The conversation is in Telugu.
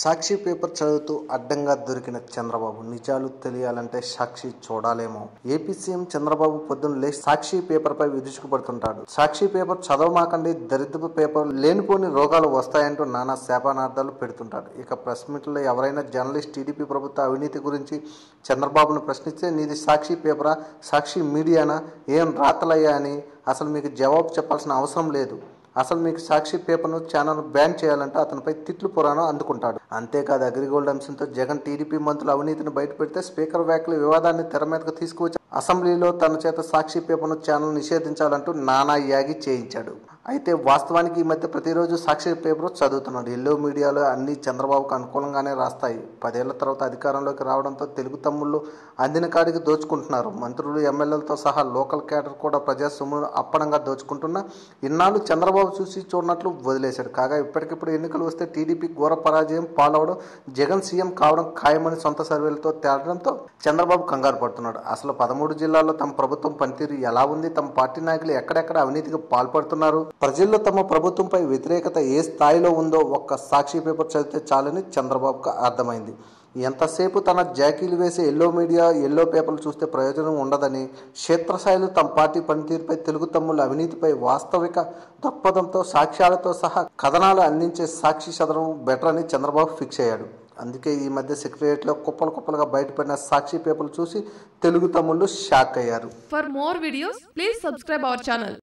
సాక్షి పేపర్ చదువుతూ అడ్డంగా దొరికిన చంద్రబాబు. నిజాలు తెలియాలంటే సాక్షి చూడాలేమో. ఏపీ సీఎం చంద్రబాబు పొద్దున్న లేచి సాక్షి పేపర్ పై విరుచుకుపడుతుంటాడు. సాక్షి పేపర్ చదవమాకండి దరిద్రపు పేపర్ లేనిపోని రోగాలు వస్తాయంటూ నానా శాపనార్థాలు పెడుతుంటాడు. ఇక ప్రెస్ మీట్లో ఎవరైనా జర్నలిస్ట్ టీడీపీ ప్రభుత్వ అవినీతి గురించి చంద్రబాబును ప్రశ్నిస్తే నీది సాక్షి పేపరా సాక్షి మీడియానా ఏం రాతలయ్యా అని అసలు మీకు జవాబు చెప్పాల్సిన అవసరం లేదు. అసలు మీకు సాక్షి పేపర్ను ఛానల్ బ్యాన్ చేయాలంటే అతనిపై తిట్లు పురాణం అందుకుంటాడు. అంతేకాదు అగ్రిగోల్డ్ అంశంతో జగన్ టీడీపీ మంత్రుల అవినీతిని బయటపెడితే స్పీకర్ వ్యాఖ్యలు వివాదాన్ని తెర మీదకు తీసుకువచ్చి? అసెంబ్లీలో తన చేత సాక్షి పేపర్ను ఛానల్ నిషేధించాలంటూ నానా యాగి చేయించాడు. అయితే వాస్తవానికి ఈ మధ్య ప్రతిరోజు సాక్షి పేపర్ చదువుతున్నాడు. ఎల్లో మీడియాలో అన్ని చంద్రబాబుకు అనుకూలంగానే రాస్తాయి. పదేళ్ళ తర్వాత అధికారంలోకి రావడంతో తెలుగు తమ్ముళ్ళు అందిన కాడికి దోచుకుంటున్నారు. మంత్రులు ఎమ్మెల్యేలతో సహా లోకల్ క్యాడర్ కూడా ప్రజా సొమ్మును అప్పనంగా దోచుకుంటున్నా ఇన్నాళ్ళు చంద్రబాబు చూసి చూడనట్లు వదిలేశాడు కాగా ఇప్పటికిప్పుడు ఎన్నికలు వస్తే టీడీపీ ఘోర పరాజయం పాలవడం జగన్ సీఎం కావడం ఖాయమని సొంత సర్వేలతో తేలడంతో చంద్రబాబు కంగారు పడుతున్నాడు. అసలు పదమూడు జిల్లాల్లో తమ ప్రభుత్వం పనితీరు ఎలా ఉంది? తమ పార్టీ నాయకులు ఎక్కడెక్కడ అవినీతికి పాల్పడుతున్నారు? ప్రజల్లో తమ ప్రభుత్వంపై వ్యతిరేకత ఏ స్థాయిలో ఉందో ఒక్క సాక్షి పేపర్ చదివితే చాలని చంద్రబాబుకు అర్థమైంది. ఎంతసేపు తన జాకీలు వేసే ఎల్లో మీడియా ఎల్లో పేపర్లు చూస్తే ప్రయోజనం ఉండదని క్షేత్రస్థాయిలో తమ పార్టీ పనితీరుపై తెలుగు తమ్ముల అవినీతిపై వాస్తవిక దృక్పథంతో సాక్ష్యాలతో సహా కథనాలు అందించే సాక్షి చదవడం బెటర్ అని చంద్రబాబు ఫిక్స్ అయ్యాడు. అందుకే ఈ మధ్య సెక్రటరియట్లో కుప్పలు కుప్పలుగా బయటపడిన సాక్షి పేపర్లు చూసి తెలుగు తమ్ముళ్ళు షాక్ అయ్యారు. For more videos please subscribe our channel